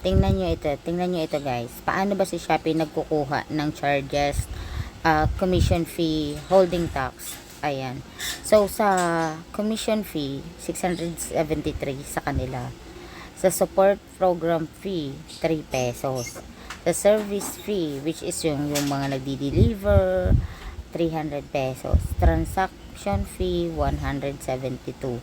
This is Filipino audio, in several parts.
tingnan nyo ito, tingnan nyo ito guys. Paano ba si Shopee nagkukuha ng charges, uh, commission fee, holding tax? Ayan. So, sa commission fee, 673 sa kanila. Sa support program fee, 3 pesos. Sa service fee, which is yung, yung mga nagdi-deliver, 300 pesos. Transaction fee, 172.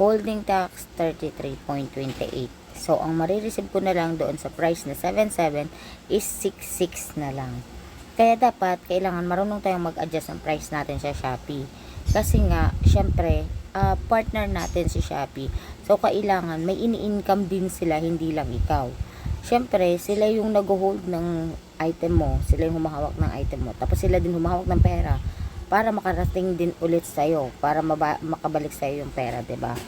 Holding tax, 33.28. So, ang marireceive ko na lang doon sa price na 77 is 66 na lang. Kaya dapat, kailangan marunong tayong mag-adjust ng price natin sa Shopee. Kasi nga, syempre, ah, partner natin si Shopee. So, kailangan may ini-income din sila, hindi lang ikaw. Syempre, sila yung nag-hold ng item mo. Sila yung humahawak ng item mo. Tapos sila din humahawak ng pera para makarating din ulit sa'yo. Para maba- makabalik sa'yo yung pera, 'di ba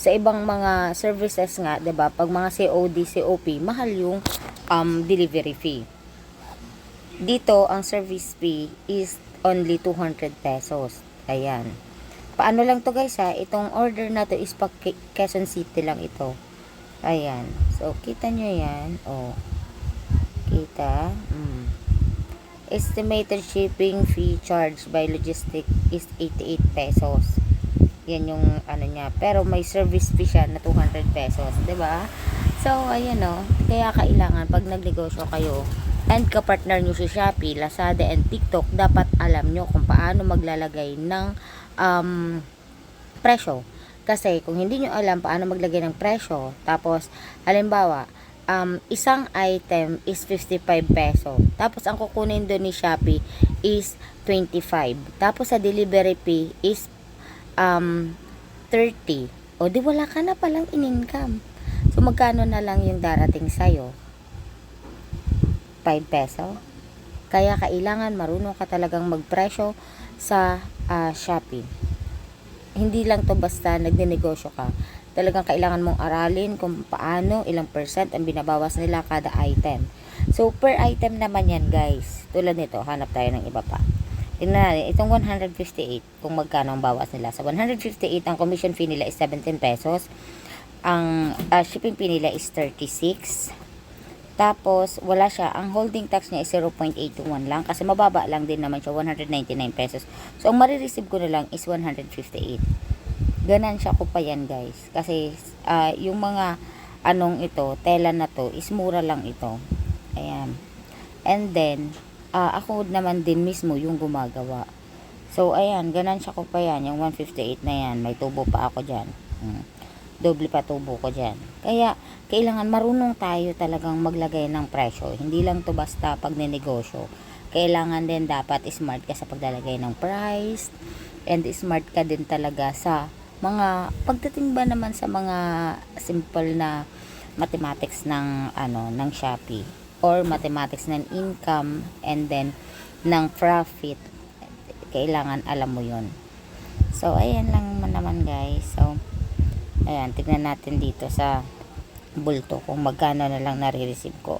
Sa ibang mga services nga, 'di ba pag mga COD, COP, mahal yung um, delivery fee. Dito, ang service fee is only 200 pesos. Ayan. Paano lang to guys ha? Itong order na to is pag Quezon City lang ito. Ayan. So, kita nyo yan. O. Kita. Mm. Estimated shipping fee charged by logistic is 88 pesos. Yan yung ano niya. Pero may service fee siya na 200 pesos. ba? So, ayan o. Kaya kailangan pag nagnegosyo kayo, and kapartner nyo si Shopee, Lazada, and TikTok, dapat alam nyo kung paano maglalagay ng um, presyo. Kasi kung hindi nyo alam paano maglagay ng presyo, tapos halimbawa, um, isang item is 55 peso. Tapos ang kukunin doon ni Shopee is 25. Tapos sa delivery fee is um, 30. O di wala ka na palang in-income. So magkano na lang yung darating sa'yo? 5 peso. Kaya kailangan marunong ka talagang magpresyo sa ah, Shopee. Hindi lang to basta nagninegosyo ka. Talagang kailangan mong aralin kung paano, ilang percent ang binabawas nila kada item. So, per item naman yan, guys. Tulad nito, hanap tayo ng iba pa. Tingnan natin, itong 158, kung magkano ang bawas nila. Sa 158, ang commission fee nila is 17 pesos. Ang ah, shipping fee nila is 36. Tapos, wala siya. Ang holding tax niya is 0.821 lang. Kasi mababa lang din naman siya. 199 pesos. So, ang marireceive ko na lang is 158. Ganansya ko pa yan, guys. Kasi, ah, yung mga anong ito, tela na to, is mura lang ito. Ayan. And then, ah, ako naman din mismo yung gumagawa. So, ayan. Ganansya ko pa yan. Yung 158 na yan. May tubo pa ako dyan. Hmm doble pa tubo ko dyan. Kaya, kailangan marunong tayo talagang maglagay ng presyo. Hindi lang to basta pag negosyo. Kailangan din dapat smart ka sa paglalagay ng price and smart ka din talaga sa mga pagdating ba naman sa mga simple na mathematics ng ano ng Shopee or mathematics ng income and then ng profit kailangan alam mo yon so ayan lang naman guys. So Ayan, tignan natin dito sa bulto kung magkano na lang nare-receive ko.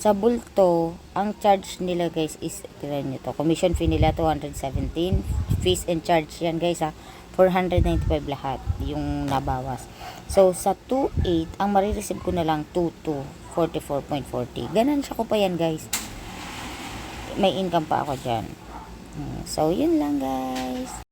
Sa bulto, ang charge nila guys is, tignan nyo to, commission fee nila 217, fees and charge yan guys ha, 495 lahat yung nabawas. So, sa 2.8, ang marireceive ko na lang 2.2, 44.40. Ganan siya ko pa yan guys. May income pa ako dyan. Hmm, So, yun lang guys.